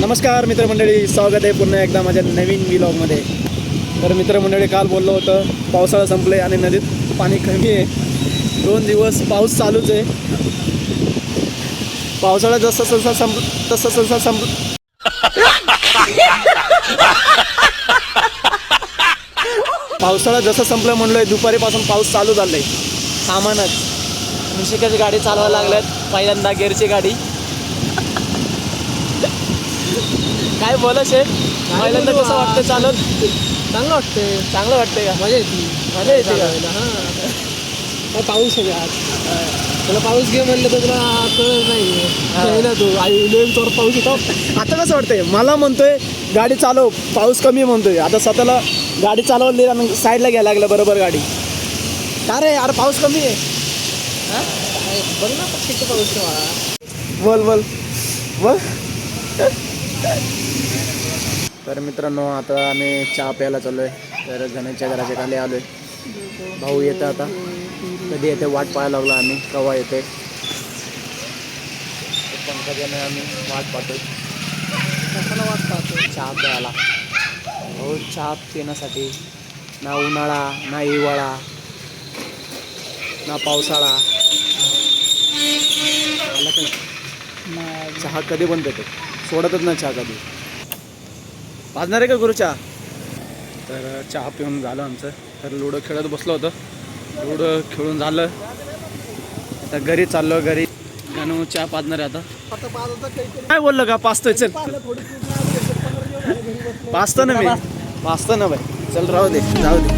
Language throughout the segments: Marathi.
नमस्कार मित्रमंडळी स्वागत आहे पुन्हा एकदा माझ्या नवीन व्लॉगमध्ये तर मित्रमंडळी काल बोललो होतं पावसाळा संपले आणि नदीत पाणी कमी आहे. दोन दिवस पाऊस चालूच आहे. पावसाळा जसा जसा संप तसा जसा संप पावसाळा जसं संपलं म्हणलोय दुपारीपासून पाऊस चालू झालाय. सामानच. निशिकाची गाडी चालवायला लागल्यात. पहिल्यांदा गेअरची गाडी. काय बोला शेठ पहिल्यांदा कसं वाटतं चालत? चांगलं वाटतंय. चांगलं वाटतंय का? मजा येते. मजा येते का? हा. पाऊस आहे आज? तुला पाऊस घे म्हणलं तर तुला कळत नाही. ना तू आई तोर पाऊस येतो. आता कसं वाटतंय? मला म्हणतोय गाडी चालव. पाऊस कमी म्हणतोय. आता स्वतःला गाडी चालवली आणि साईडला घ्यायला लागलं. बरोबर गाडी. का रे? अरे पाऊस कमी आहे. बघ ना किती पाऊस बोल बोल. बोल. तर मित्रांनो आता आम्ही चहा प्यायला चाललो आहे तर घनाच्या घराच्या खाली आलो आहे भाऊ येतं आता. कधी येते वाट पाहायला लागलो आम्ही. केव्हा येते पंकजाने आम्ही वाट पाहतोय. कशाला वाट पाहतो चहा प्यायला. भाऊ चहा पिण्यासाठी ना उन्हाळा ना हिवाळा ना पावसाळा. चहा कधी पण पितो. सोडतच ना चहा कधी. वाजणार आहे का गुरु चहा तर चहा पिऊन झालं आमचं. तर लुडो खेळत बसलो होतो. लुडो खेळून झालं. आता घरी चाललो घरी. आणि चहा पाजणार आहे आता. काय बोललं का पाचतोय चल. पाचतो ना मी. पाचतो ना बाई. चल राहू दे जाऊ दे.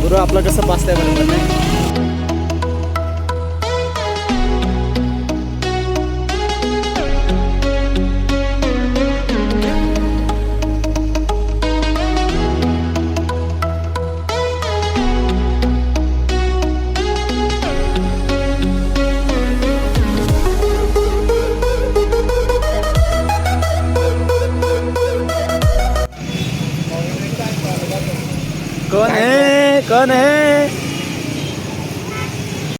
गुरु आपलं कसं पाचताय बरोबर नाही कौन है कौन है